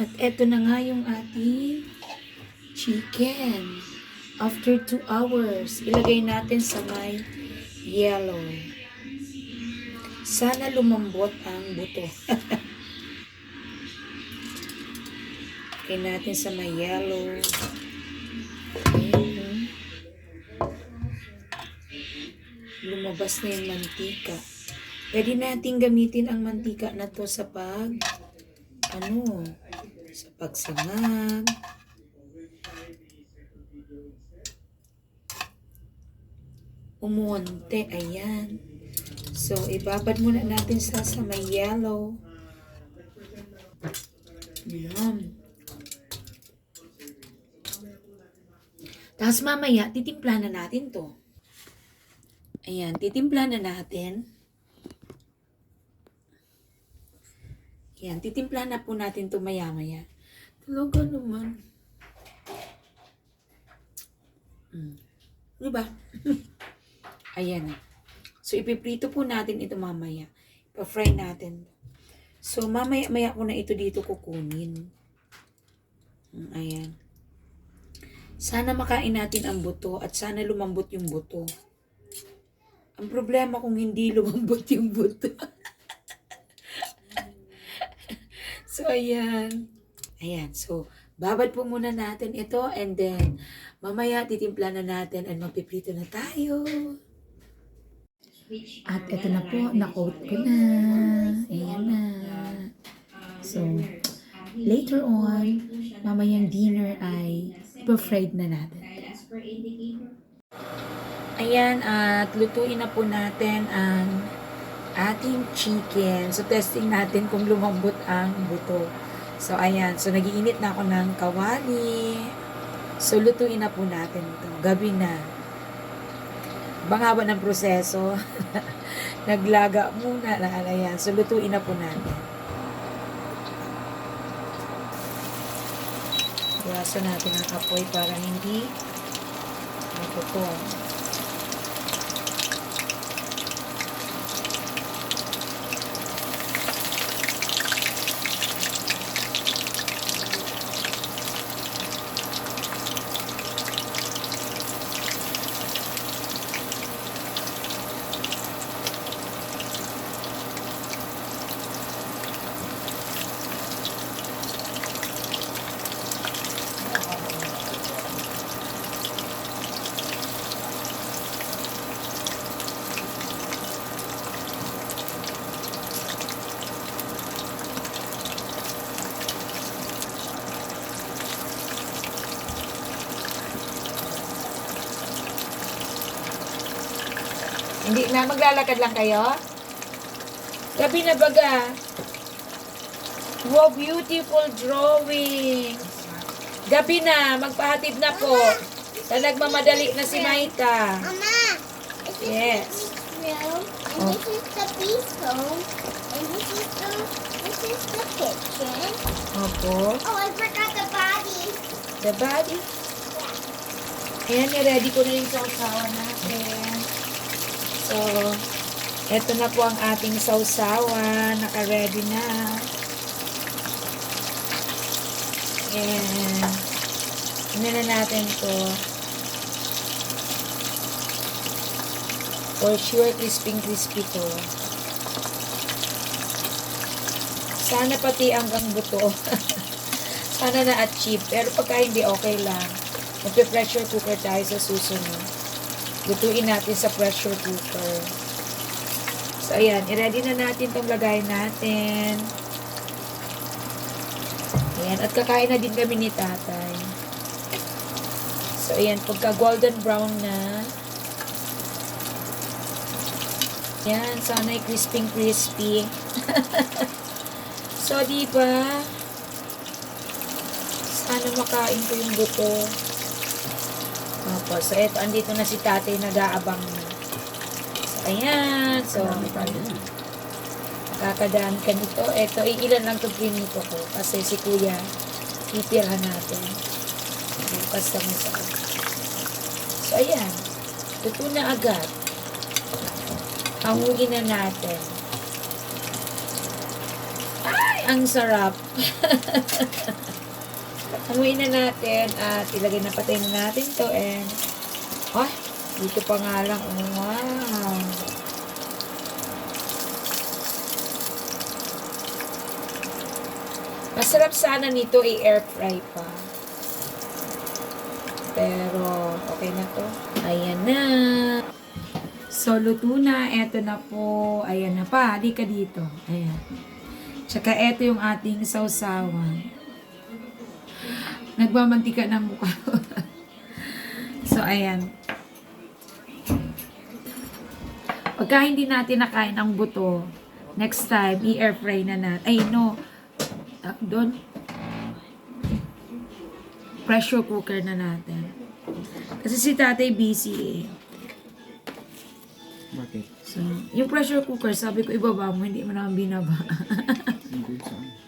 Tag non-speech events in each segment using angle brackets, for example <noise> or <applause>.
At eto na nga yung ating chicken. After 2 hours, ilagay natin sa may yellow. Sana lumambot ang buto. <laughs> Ilagay natin sa may yellow. Ayan. Lumabas na yung mantika. Pwede natin gamitin ang mantika na to sa pag ano, sa pagsangag. Umunti, ayan. So, ibabad muna natin sa, sa may yellow. Ayan. Tapos mamaya, titimpla na natin to. Ayan, titimpla na natin. Ayan, titimpla na po natin to maya-maya. Talaga naman. Mm. Diba? <laughs> Ayan na. So, ipiprito po natin ito mamaya. Pa-fry natin. So, mamaya-maya ko na ito dito kukunin. Mm, Ayan. Sana makain natin ang buto at sana lumambot yung buto. Ang problema kung hindi <laughs> lumambot yung buto. <laughs> so, ayan. Ayan. So, babad po muna natin ito and then mamaya titimpla na natin at magpiprito na tayo. At ito na po, na-coat ko na. Ayan na. So, later on, mamayang dinner ay ipa-fried na natin. Ayan, at lutuin na po natin ang ating chicken. So, testing natin kung lumambot ang buto. So, ayan. So, nagiinit na ako ng kawali. So, lutuin na po natin ito. Gabi na. Bangaba ng proseso. <laughs> Naglaga muna na ayan. So, lutuin na po natin. Iwasan natin ang apoy para hindi maputol. Hindi na, maglalakad lang kayo? Gabi na baga. Wow, beautiful drawing. Gabi na, magpahatid na po. Sa nagmamadali na si Maita. Mama, this Yes. the and this is the room, and this is the this is the kitchen. Opo. Oh, I forgot the body. The body. Ayan, ready ko na yung sausawan natin. So, eto na po ang ating sausawan. Naka-ready na. Ayan. Ano na natin to. For sure, crispy-crispy to. Sana pati hanggang buto. <laughs> Sana na-achieve. Pero pagka hindi, okay lang. Magpe-pressure cooker tayo sa susunod. Lutuin natin sa pressure cooker. So, ayan. I-ready na natin itong lagay natin. Ayan. At kakain na din kami ni tatay. So, ayan. Pagka golden brown na. Ayan. Sana'y crispy-crispy. <laughs> so, di ba? Sana makain ko yung buto. Opo, so eto, andito na si tatay nag-aabang na. So, ayan. So, kakadaan ka nito. Eto, ilan lang itong pinito ko. Kasi si kuya, titirhan natin. Bukas kami sa So, ayan. Luto na agad. Hangugin na natin. Ay! ang sarap. <laughs> Amuin na natin at ilagay na patay na natin to and ah, dito pa nga lang. Oh, wow. Masarap sana nito i-air fry pa. Pero, okay na to. Ayan na. So, luto na. Eto na po. Ayan na pa. Di ka dito. Ayan. Tsaka eto yung ating sausawan. Nagmamantika ng mukha. <laughs> so, ayan. Pagka hindi natin nakain ang buto, next time, i-air fry na natin. Ay, no. Doon. Pressure cooker na natin. Kasi si tatay busy eh. Bakit? So, yung pressure cooker, sabi ko, ibaba mo, hindi mo naman binaba. <laughs>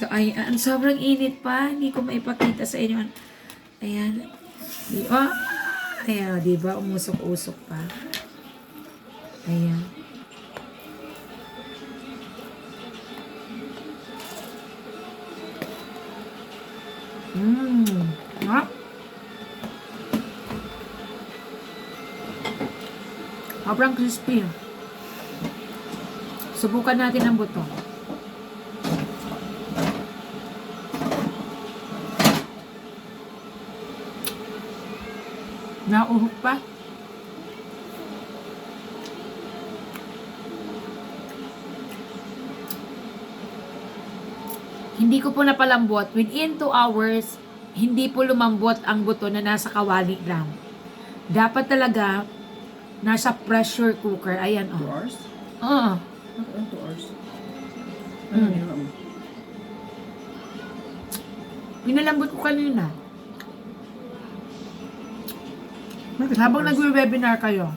So, ayan, sobrang init pa. Hindi ko maipakita sa inyo. Ayan. Oh, ayan, di ba? Umusok-usok pa. Ayan. Mmm. Ah. Sobrang crispy. Subukan natin ang buto. Nauhok pa. Hindi ko po napalambot. Within 2 hours, hindi po lumambot ang buto na nasa kawali lang. Dapat talaga nasa pressure cooker. Ayan, 2 oh. hours? Oo. Ano 2 hours? Mm. Ano mo? Pinalambot ko kanina. Habang nagwe-webinar kayo.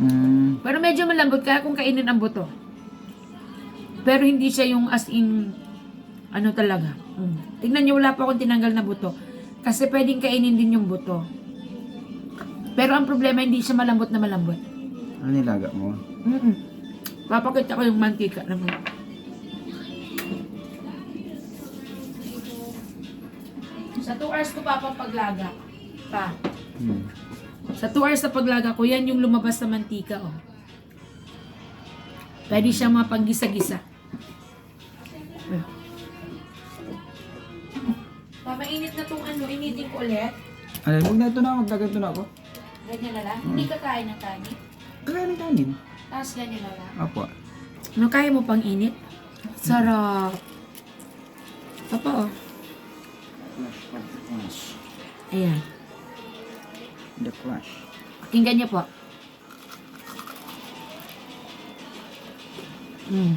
Hmm. Pero medyo malambot kaya kung kainin ang buto. Pero hindi siya yung as in, ano talaga. Mm. Tingnan niyo, wala pa akong tinanggal na buto. Kasi pwedeng kainin din yung buto. Pero ang problema, hindi siya malambot na malambot. Ano nilaga mo? Mm-mm. Papakita ko yung mantika naman. Sa 2 hours ko papapaglaga. Pa. Hmm. Sa 2 hours na paglaga ko, yan yung lumabas na mantika, oh. Pwede siya mapanggisa-gisa. Pamainit na tong ano, initin ko ulit. Ano, huwag na ito na, magdaganto na ako. Ganyan na lang. Hindi ka kain ng kanin. Kaya ng kanin. Tapos ganyan na lang. Apo. Ano, kaya mo pang init? Sarap. Papa, oh. Ayan. The crush. Pakinggan niyo po. Mm.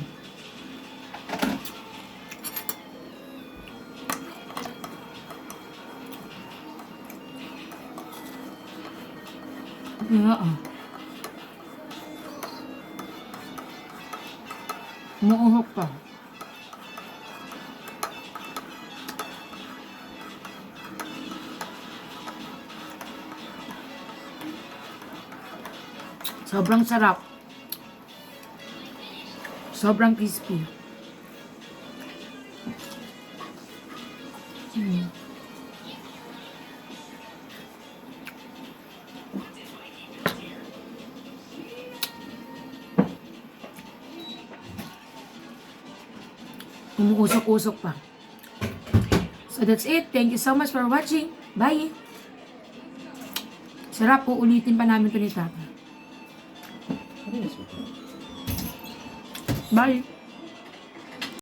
Oo. Muuhok pa. Sobrang sarap. Sobrang crispy. Mm. Umuusok-usok pa. So that's it. Thank you so much for watching. Bye! Sarap po. Ulitin pa namin ito ni Tata. Bye!